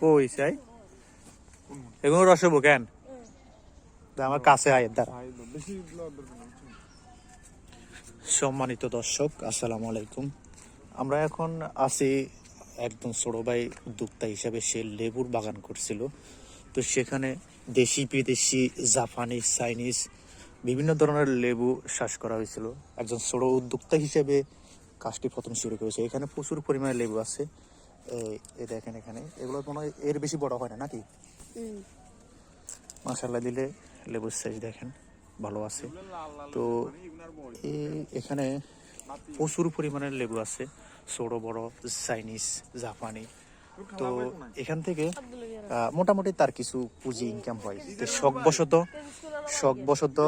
কই চাই এগুলো কেন? আমার কাছে সম্মানিত দর্শক, আসসালামু আলাইকুম। আমরা এখন আছি একদম ছোট উদ্যোক্তা হিসাবে, সে লেবুর বাগান করছিল। তো সেখানে দেশি বিদেশি, জাপানিজ, চাইনিজ বিভিন্ন ধরনের লেবু চাষ করা হয়েছিল। একজন ছোট উদ্যোক্তা হিসেবে কাজটি প্রথম শুরু করেছে। এখানে প্রচুর পরিমাণে লেবু আছে। এই- এই দেখেন এখানে। এগুলো মনে হয় এর বেশি বড় হয় না নাকি? মাসাল্লাহ দিলে লেবুর সাইজ দেখেন ভালো আছে। তো এই এখানে প্রচুর পরিমাণের লেবু আছে ছোট বড় চাইনিজ জাপানি। তো এখান থেকে মোটামুটি তার কিছু পুঁজি ইনকাম হয়। তো শখবশত শখবশত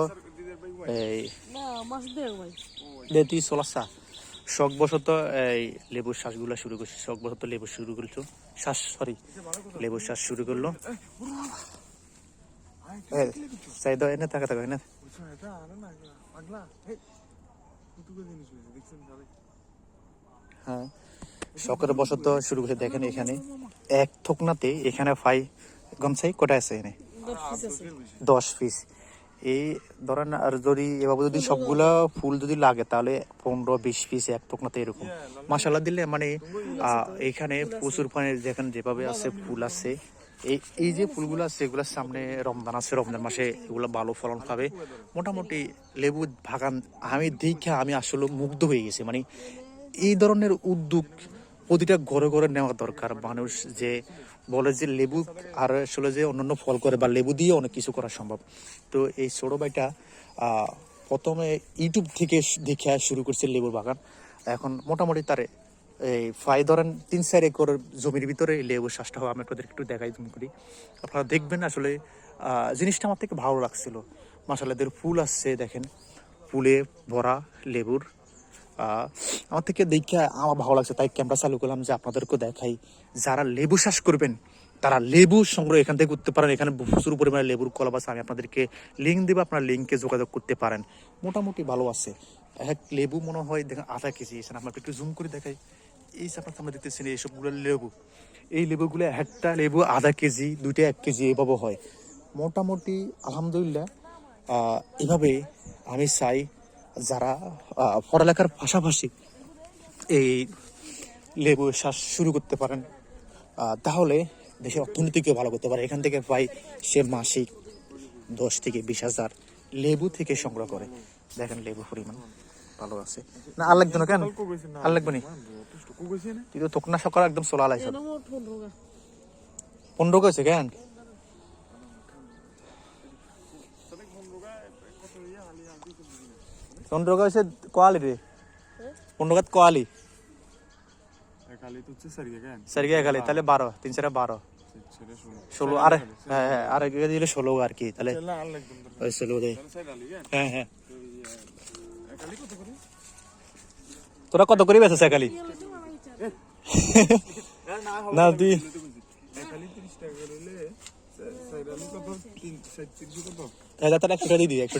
এই না মাছ দেও তুই চলাসা শখবশত এই লেবুর শ্বাসগুলো শুরু করছি শখবশত লেবু শুরু করছ শ্বাস সরি লেবুর শ্বাস শুরু করল। দাও এনে থাকা থাকা এনে। হ্যাঁ শখের বশত শুরু করে দেখেন এখানে। এক থকনাতে এখানে ফাই গমছাই কটা আছে আছে। দশ পিস এই ধরেন আর যদি এভাবে যদি সবগুলা ফুল যদি লাগে, তাহলে পনেরো, বিশ পিস এক থকনাতে এরকম। মাসাল্লাহ দিলে মানে এখানে প্রচুর পানির যেখানে যেভাবে আছে ফুল আছে, এই এই যে ফুলগুলো আছে, এগুলোর সামনে রমজান আছে, রমজান মাসে এগুলো ভালো ফলন পাবে। মোটামুটি লেবু বাগান, আমি দেখে আমি আসলে মুগ্ধ হয়ে গেছি। মানে এই ধরনের উদ্যোগ প্রতিটা ঘরে ঘরে নেওয়া দরকার। মানুষ যে বলে যে লেবু আর আসলে যে অন্যান্য ফল করে বা লেবু দিয়ে অনেক কিছু করা সম্ভব। তো এই ছোট ভাইটা প্রথমে ইউটিউব থেকে দেখে শুরু করছে লেবুর বাগান। এখন মোটামুটি তার, এই ফাই ধরেন তিন চার একর জমির ভিতরে লেবুর চাষটা হয়, আমি আপনাদের একটু দেখাই জুম করি। আপনারা দেখবেন আসলে জিনিসটা আমার থেকে ভালো লাগছিল। মাসালাদের ফুল আসছে, দেখেন। ফুলে ভরা লেবুর আমার থেকে দেখে আমার ভালো লাগছে, তাই ক্যামেরা চালু করলাম যে আপনাদেরকে দেখাই। যারা লেবু চাষ করবেন, তারা লেবু সংগ্রহ এখান থেকে করতে পারেন। এখানে প্রচুর পরিমাণে লেবুর কলম আছে, আমি আপনাদেরকে লিঙ্ক দেবো, আপনার লিঙ্কে যোগাযোগ করতে পারেন। মোটামুটি ভালো আছে। এক লেবু মনে হয়, দেখেন আধা কেজি এসে আপনাকে একটু জুম করে দেখাই। এই আপনার সামনে দেখতেছেন এইসবগুলো লেবু। এই লেবুগুলো একটা লেবু আধা কেজি, দুইটা এক কেজি, এভাবে হয়। মোটামুটি, আলহামদুলিল্লাহ এভাবে আমি চাই যারা পড়ালেখার পাশাপাশি এই লেবু চাষ শুরু করতে পারেন তাহলে দেশের অর্থনীতিকেও ভালো করতে পারে। এখান থেকে পাই সে মাসিক দশ থেকে বিশ হাজার লেবু থেকে সংগ্রহ করে। দেখেন লেবু পরিমাণ ভালো আছে। না আর লাগবে না কেন? আর লাগবে নি? তুই তো তোকনা সকাল একদম সোলা লাইছ পনেরো গা পনেরো কইছে কেন? পনেরো কইছে কোয়ালি রে। পনেরো কাত কোয়ালি। খালি হচ্ছে সারিয়ে খালি তাহলে বারো তিন চারে বারো। ষোলো আরে হ্যাঁ হ্যাঁ আর এগিয়ে দিলে ষোলো আর কি তাহলে ওই ষোলো হ্যাঁ। হ্যাঁ খালি করে? তোরা কত করে বেচা সাইকালি না তুই খালি 30 টাকা করে হলে সাইড আলি কত? 3 সাইড 3 কত? হাজার টাকা একশো টাকা দিয়ে দিই একশো